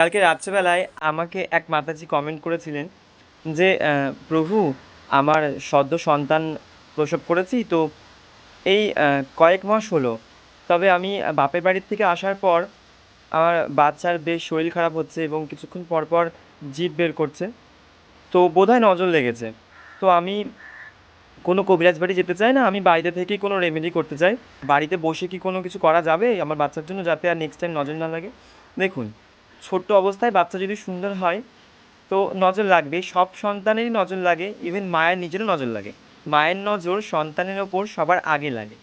কালকে রাত্রেবেলায় আমাকে এক মাতাজি কমেন্ট করেছিলেন যে প্রভু, আমার সদ্য সন্তান প্রসব করেছি তো এই কয়েক মাস হলো। তবে আমি বাপের বাড়ির থেকে আসার পর আমার বাচ্চার বেশ শরীর খারাপ হচ্ছে এবং কিছুক্ষণ পর পর জিভ বের করছে। তো বোধহয় নজর লেগেছে। তো আমি কোনো কবিরাজ বাড়ি যেতে চাই না। আমি বাড়িতে থেকেই কোনো রেমেডি করতে চাই। বাড়িতে বসে কি কোনো কিছু করা যাবে আমার বাচ্চার জন্য যাতে আর নেক্সট টাইম নজর না লাগে? দেখুন ছোট্ট অবস্থায় বাচ্চা যদি সুন্দর হয়, তো নজর লাগবে। সব সন্তানেরই নজর লাগে ইভেন মায়ের নিজেরও নজর লাগে। মায়ের নজর সন্তানের ওপর সবার আগে লাগে।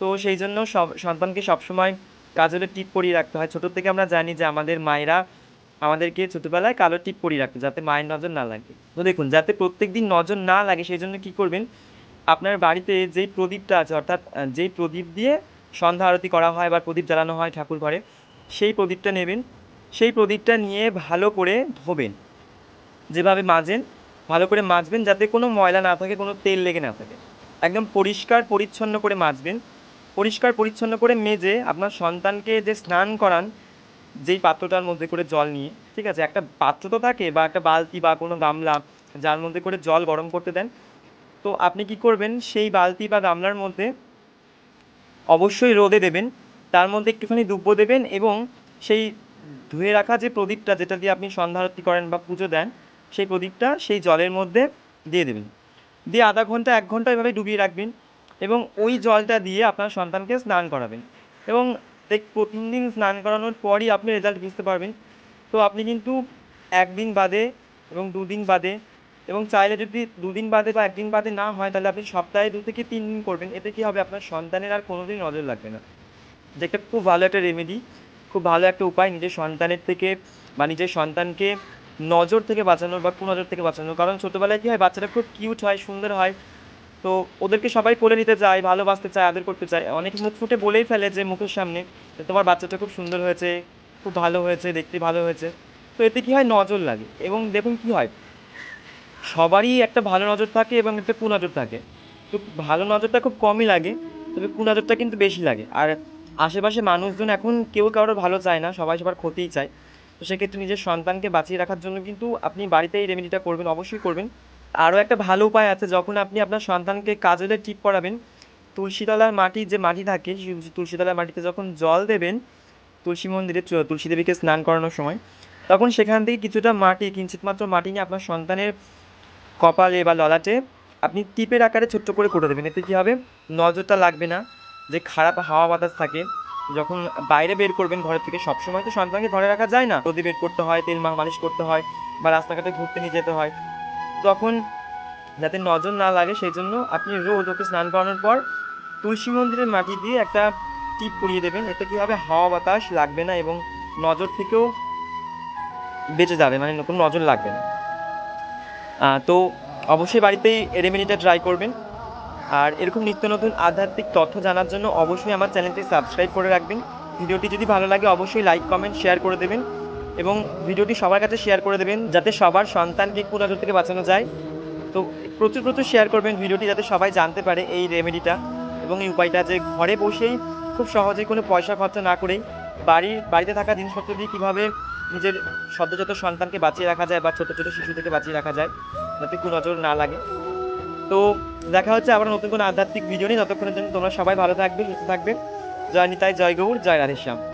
তো সেই জন্য সব সন্তানকে সবসময় কাজলের টিপ পরিয়ে রাখতে হয়। ছোটোর থেকে আমরা জানি যে আমাদের মায়েরা আমাদেরকে ছোটোবেলায় কালো টিপ পরিয়ে রাখতো, যাতে মায়ের নজর না লাগে। তো দেখুন, যাতে প্রত্যেক দিন নজর না লাগে, সেই জন্য কী করবেন? আপনার বাড়িতে যেই প্রদীপটা আছে, অর্থাৎ যেই প্রদীপ দিয়ে সন্ধ্যা আরতি করা হয় বা প্রদীপ জ্বালানো হয় ঠাকুর ঘরে, সেই প্রদীপটা নেবেন। সেই প্রদীপটা নিয়ে ভালো করে ধোবেন। যেভাবে মাজেন, ভালো করে মাজবেন যাতে কোনো ময়লা না থাকে, কোনো তেল লেগে না থাকে। একদম পরিষ্কার পরিচ্ছন্ন করে মাজবেন। পরিষ্কার পরিচ্ছন্ন করে মেজে আপনার সন্তানকে যে স্নান করান, যেই পাত্রটার মধ্যে করে জল নিয়ে, ঠিক আছে? একটা পাত্র তো থাকে বা একটা বালতি বা কোনো গামলা যার মধ্যে করে জল গরম করতে দেন। তো আপনি কি করবেন? সেই বালতি বা গামলার মধ্যে অবশ্যই রোদে দেবেন। তার মধ্যে একটুখানি দুব্বো দেবেন এবং সেই ধুয়ে রাখা যে প্রদীপটা যেটা দিয়ে আপনি সন্ধ্যা আরতি করেন বা পুজো দেন, সেই প্রদীপটা সেই জলের মধ্যে দিয়ে দেবেন। দিয়ে আধা ঘণ্টা, এক ঘণ্টা এভাবে ডুবিয়ে রাখবেন এবং ওই জলটা দিয়ে আপনার সন্তানকে স্নান করাবেন। এবং দেখ, প্রতিদিন স্নান করানোর পরই আপনি রেজাল্ট বুঝতে পারবেন। তো আপনি কিন্তু একদিন বাদে এবং দুদিন বাদে এবং চাইলে যদি দুদিন বাদে বা একদিন বাদে না হয়, তাহলে আপনি সপ্তাহে দু থেকে তিন দিন করবেন। এতে কী হবে? আপনার সন্তানের আর কোনোদিন নজর লাগবে না। যেটা খুব ভালো একটা রেমেডি খুব ভালো একটা উপায় নিজের সন্তানের থেকে বা নিজের সন্তানকে নজর থেকে বাঁচানোর বা কুনজর থেকে বাঁচানোর। কারণ ছোটোবেলায় কী হয়, বাচ্চারা খুব কিউট হয়, সুন্দর হয়। তো ওদেরকে সবাই কোলে নিতে চায়, ভালোবাসতে চায়, আদর করতে চায়। অনেকে মুখ ফুটে বলেই ফেলে যে মুখের সামনে তোমার বাচ্চাটা খুব সুন্দর হয়েছে, খুব ভালো হয়েছে, দেখতে ভালো হয়েছে। তো এতে কী হয়, নজর লাগে। এবং দেখুন কী হয়, সবারই একটা ভালো নজর থাকে এবং একটা কুনজর থাকে। তো ভালো নজরটা খুব কমই লাগে, তবে কুনজরটা কিন্তু বেশি লাগে। আর আশেপাশে মানুষজন এখন কেউ কারোর ভালো চায় না, সবাই সবার ক্ষতিই চায়। তো সেক্ষেত্রে নিজের সন্তানকে বাঁচিয়ে রাখার জন্য কিন্তু আপনি বাড়িতে এই রেমেডিটা করবেন, অবশ্যই করবেন। আরও একটা ভালো উপায় আছে, যখন আপনি আপনার সন্তানকে কাজলের টিপ পরাবেন তুলসীতলার মাটি যে মাটি থাকে তুলসীতলার মাটিতে যখন জল দেবেন, তুলসী মন্দিরে তুলসী দেবীকে স্নান করানোর সময়, তখন সেখান থেকে কিছুটা মাটি, কিঞ্চিত মাত্র মাটি নিয়ে আপনার সন্তানের কপালে বা ললাটে আপনি টিপের আকারে ছোট্ট করে করে দেবেন। এতে কী হবে? নজরটা লাগবে না। যে খারাপ হাওয়া বাতাস থাকে, যখন বাইরে বের করবেন ঘরের থেকে, সবসময় তো সন্তানকে ঘরে রাখা যায় না। রোদে বের করতে হয়, তেল মালিশ করতে হয়, বা রাস্তাঘাটে ঘুরতে নিয়ে যেতে হয়। তখন যাতে নজর না লাগে সেই জন্য আপনি রোজ ওকে স্নান করানোর পর তুলসী মন্দিরের মাটি দিয়ে একটা টিপ পরিয়ে দেবেন। এতে কী হবে হাওয়া বাতাস লাগবে না এবং নজর থেকেও বেঁচে যাবে মানে কোনো নজর লাগবে না। তো অবশ্যই বাড়িতেই রেমেডিটা ট্রাই করবেন। আর এরকম নিত্য নতুন আধ্যাত্মিক তথ্য জানার জন্য অবশ্যই আমার চ্যানেলটি সাবস্ক্রাইব করে রাখবেন। ভিডিওটি যদি ভালো লাগে, অবশ্যই লাইক, কমেন্ট, শেয়ার করে দেবেন এবং ভিডিওটি সবার কাছে শেয়ার করে দেবেন যাতে সবার সন্তানকে কুনজর থেকে বাঁচানো যায়। তো প্রচুর প্রচুর শেয়ার করবেন ভিডিওটি যাতে সবাই জানতে পারে এই রেমেডিটা এবং এই উপায়টা যে ঘরে বসেই খুব সহজেই কোনো পয়সা খরচা না করেই বাড়ির, বাড়িতে থাকা জিনিসপত্র দিয়ে কীভাবে নিজের সদ্যজাত সন্তানকে বাঁচিয়ে রাখা যায় বা ছোটো ছোটো শিশু থেকে বাঁচিয়ে রাখা যায়, যাতে কুনজর না লাগে। তো দেখা হচ্ছে আবার নতুন কোনো আধ্যাত্মিক ভিডিও নিয়ে। ততক্ষণের জন্য তোমরা সবাই ভালো থাকবে, সুস্থ থাকবে। জয় নিতাই, জয় গৌর, জয় রাধেশ্যাম।